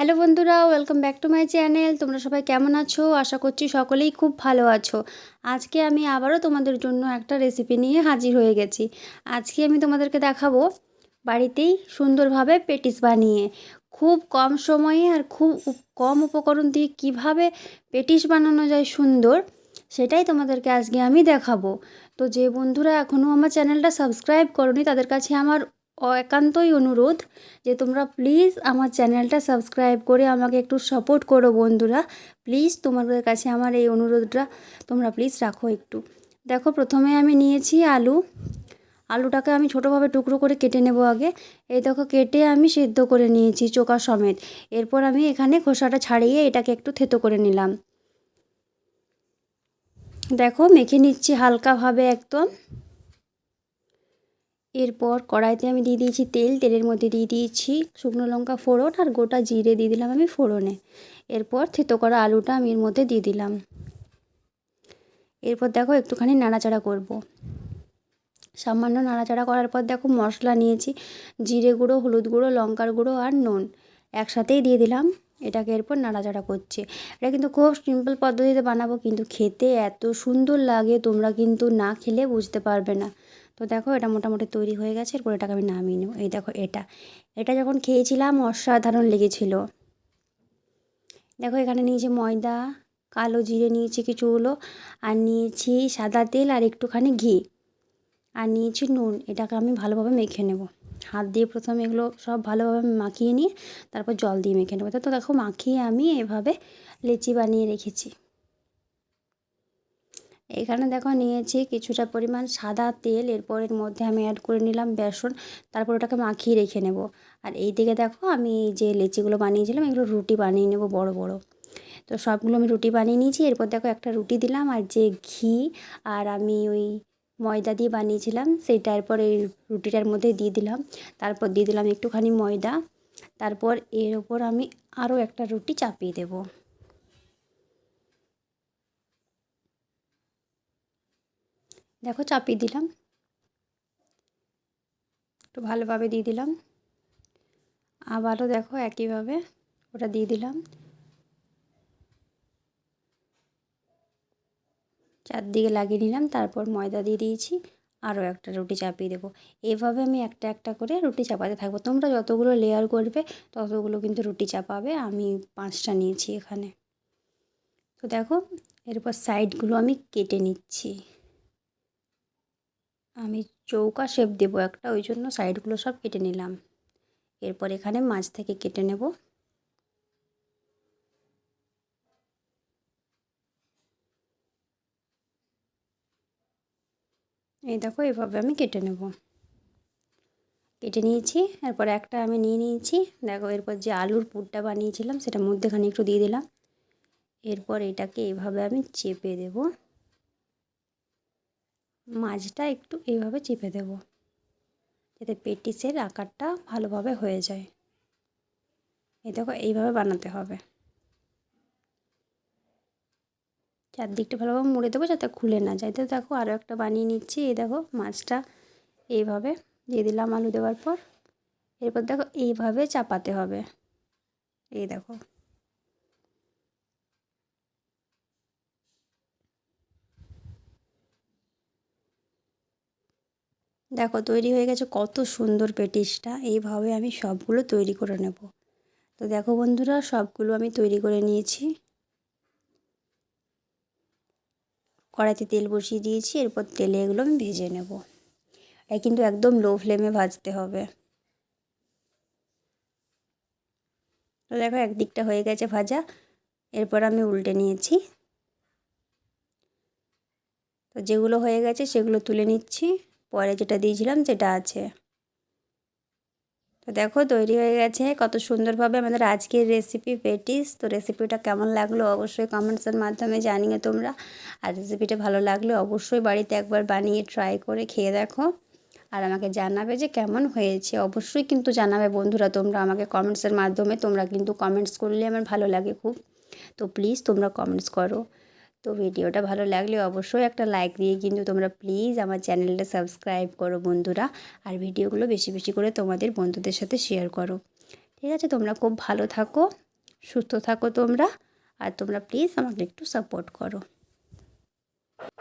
Hello বন্ধুরা welcome back to my channel তোমরা সবাই কেমন আছো? আশা করছি সকলেই খুব ভালো আছো। আজকে আমি আবারও তোমাদের জন্য একটা রেসিপি নিয়ে হাজির হয়ে গেছি। আজকে আমি তোমাদেরকে দেখাবো বাড়িতেই সুন্দরভাবে পেটিস বানিয়ে। খুব কম সময়ে আর খুব কম উপকরণ দিয়ে কীভাবে পেটিস বানানো যায় সুন্দর, সেটাই তোমাদেরকে আজকে আমি দেখাবো। তো যে বন্ধুরা এখনও আমার চ্যানেলটা সাবস্ক্রাইব করনি, তাদের কাছে আমার একান্তই অনুরোধ যে তোমরা প্লিজ আমার চ্যানেলটা সাবস্ক্রাইব করে আমাকে একটু সাপোর্ট করো বন্ধুরা। প্লিজ তোমাদের কাছে আমার এই অনুরোধটা তোমরা প্লিজ রাখো একটু। দেখো প্রথমে আমি নিয়েছি আলু। আলুটাকে আমি ছোটোভাবে টুকরো করে কেটে নেব আগে। এই দেখো কেটে আমি সিদ্ধ করে নিয়েছি চোকা সমেত। এরপর আমি এখানে খোসাটা ছাড়িয়ে এটাকে একটু থেতো করে নিলাম। দেখো মেখে নিচ্ছি হালকাভাবে একদম। এরপর কড়াইতে আমি দিয়ে দিয়েছি তেল, তেলের মধ্যে দিয়ে দিয়েছি শুকনো লঙ্কা ফোড়ন আর গোটা জিরে দিয়ে দিলাম আমি ফোড়নে। এরপর থেতো করা আলুটা আমি এর মধ্যে দিয়ে দিলাম। এরপর দেখো একটুখানি নাড়াচাড়া করব। সামান্য নাড়াচাড়া করার পর দেখো মশলা নিয়েছি, জিরে গুঁড়ো, হলুদ গুঁড়ো, লঙ্কার গুঁড়ো আর নুন। একসাথেই দিয়ে দিলাম, এটাকে এরপর নাড়াচাড়া করছে। এটা কিন্তু খুব সিম্পল পদ্ধতিতে বানাবো, কিন্তু খেতে এত সুন্দর লাগে, তোমরা কিন্তু না খেলে বুঝতে পারবে না। তো দেখো এটা মোটামুটি তৈরি হয়ে গেছে, এরপর এটাকে আমি নামিয়ে নেব। এই দেখো এটা। এটা যখন খেয়েছিলাম, অসাধারণ লেগেছিল। দেখো এখানে নিয়েছি ময়দা, কালো জিরে নিয়েছি কিছুগুলো আর নিয়েছি সাদা তেল আর একটুখানি ঘি। আর নিয়েছি নুন, এটাকে আমি ভালোভাবে মেখে নেব। হাত দিয়ে প্রথমে এগুলো সব ভালোভাবে মাখিয়ে নিয়ে, তারপর জল দিয়ে মেখে নেব। তো দেখো মাখিয়ে আমি এভাবে লেচি বানিয়ে রেখেছি। এখানে দেখো নিয়েছি কিছুটা পরিমাণ সাদা তেল, এরপর এর মধ্যে আমি অ্যাড করে নিলাম বেসন, তারপর ওটাকে মাখিয়ে রেখে নেব। আর এই দিকে দেখো আমি এই যে লেচিগুলো বানিয়েছিলাম, এগুলো রুটি বানিয়ে নেব বড় বড়। তো সবগুলো আমি রুটি বানিয়ে নিয়েছি, এরপর দেখো একটা রুটি দিলাম, আর যে ঘি আর আমি ওই ময়দা দিয়ে বানিয়েছিলাম সেইটা এরপর এই রুটিটার মধ্যে দিয়ে দিলাম। তারপর দিয়ে দিলাম একটুখানি ময়দা, তারপর এর ওপর আমি আরও একটা রুটি চাপিয়ে দেবো। দেখো চাপিয়ে দিলাম। একটু ভালোভাবে দিয়ে দিলাম। আবারও দেখো একইভাবে ওটা দিয়ে দিলাম। চারদিকে লাগিয়ে নিলাম, তারপর ময়দা দিয়ে দিয়েছি। আরও একটা রুটি চাপিয়ে দেবো। এভাবে আমি একটা একটা করে রুটি চাপাতে থাকব। তোমরা যতগুলো লেয়ার করবে, ততগুলো কিন্তু রুটি চাপাবে। আমি পাঁচটা নিয়েছি এখানে। তো দেখো, এরপর সাইডগুলো আমি কেটে নিচ্ছি। আমি চৌকা শেপ দেবো একটা, ওই জন্য সাইডগুলো সব কেটে নিলাম। এরপর এখানে মাছ থেকে কেটে নেব। এই দেখো, এভাবে আমি কেটে নেব। কেটে নিয়েছি, এরপর একটা আমি নিয়ে নিয়েছি। দেখো, এরপর যে আলুর পুরটা বানিয়েছিলাম সেটা মধ্যেখানে একটু দিয়ে দিলাম। এরপর এটাকে এভাবে আমি চেপে দেব। মাছটা একটু এইভাবে চেপে দেব, যাতে পেটিসের আকারটা ভালোভাবে হয়ে যায়। এই দেখো, এইভাবে বানাতে হবে। চারদিকটা ভালোভাবে মুড়ে দেবো যাতে খুলে না যায়। তো দেখো আরও একটা বানিয়ে নিচ্ছি। এই দেখো, মাছটা এইভাবে দিয়ে দিলাম আলু দেওয়ার পর। এরপর দেখো, এইভাবে চাপাতে হবে। এই দেখো। দেখো, তৈরি হয়ে গেছে কত সুন্দর পেটিসটা। এইভাবে আমি সবগুলো তৈরি করে নেব। তো দেখো বন্ধুরা, সবগুলো আমি তৈরি করে নিয়েছি। কড়াইতে তেল বসিয়ে দিয়েছি, এরপর তেলে এগুলো আমি ভেজে নেব। এটা কিন্তু একদম লো ফ্লেমে ভাজতে হবে। তো দেখো, একদিকটা হয়ে গেছে ভাজা, এরপর আমি উল্টে নিয়েছি। তো যেগুলো হয়ে গেছে সেগুলো তুলে নিচ্ছি। পরে যেটা দিয়েছিলাম সেটা আছে। তো দেখো তৈরি হয়ে গেছে, কত সুন্দরভাবে আমাদের আজকের রেসিপি পেটিস। তো রেসিপিটা কেমন লাগল অবশ্যই কমেন্টসের মাধ্যমে জানিয়ে তোমরা। আর রেসিপিটা ভালো লাগলে অবশ্যই বাড়িতে একবার বানিয়ে ট্রাই করে খেয়ে দেখো। আর আমাকে জানাবে যে কেমন হয়েছে, অবশ্যই কিন্তু জানাবে বন্ধুরা তোমরা আমাকে কমেন্টসের মাধ্যমে। তোমরা কিন্তু কমেন্টস করলে আমার ভালো লাগে খুব। তো প্লিজ তোমরা কমেন্টস করো। তো ভিডিওটা ভালো লাগলে অবশ্যই একটা লাইক দিয়ে কিন্তু তোমরা প্লিজ আমার চ্যানেলটা সাবস্ক্রাইব করো বন্ধুরা। আর ভিডিওগুলো বেশি বেশি করে তোমাদের বন্ধুদের সাথে শেয়ার করো। ঠিক আছে, তোমরা খুব ভালো থাকো, সুস্থ থাকো তোমরা, আর তোমরা প্লিজ আমাকে একটু সাপোর্ট করো।